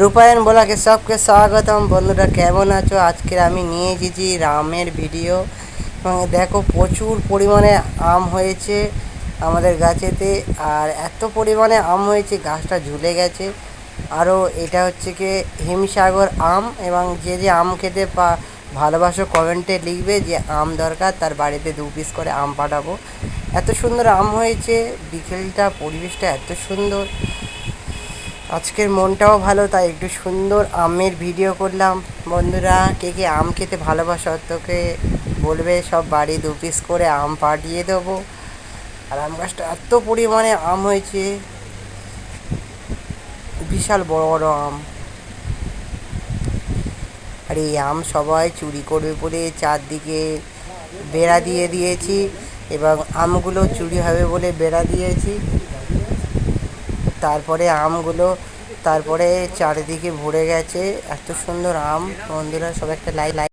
রূপায়ণ বলাকে সবকে স্বাগতম। বন্ধুরা, কেমন আছো? আজকে আমি নিয়ে এসেছি রামের ভিডিও। এবং দেখো, প্রচুর পরিমাণে আম হয়েছে আমাদের গাছেতে। আর এত পরিমাণে আম হয়েছে, গাছটা ঝুলে গেছে। আরও এটা হচ্ছে কি, হিমসাগর আম। এবং যে যে আম খেতে পা, ভালোবাসো কমেন্টে লিখবে যে আম দরকার, তার বাড়িতে দু পিস করে আম পাঠাবো। এত সুন্দর আম হয়েছে, বিকেলটা পরিবেশটা এত সুন্দর। আজকের মনটাও ভালো, তাই একটু সুন্দর আমের ভিডিও করলাম। বন্ধুরা, কে কে আম খেতে ভালোবাসো, তোকে বলবে, সব বাড়ি দু পিস করে আম পাঠিয়ে দেবো। আর আম গাছটা এত পরিমাণে আম হয়েছে, বিশাল বড় বড় আম। আর এই আম সবাই চুরি করবে বলে চারদিকে বেড়া দিয়ে দিয়েছি, এবং আমগুলো চুরি হবে বলে বেড়া দিয়েছি। তারপরে আমগুলো তারপরে চারিদিকে ভরে গেছে। এত সুন্দর আম বন্ধুরা সব একটা লাই লাই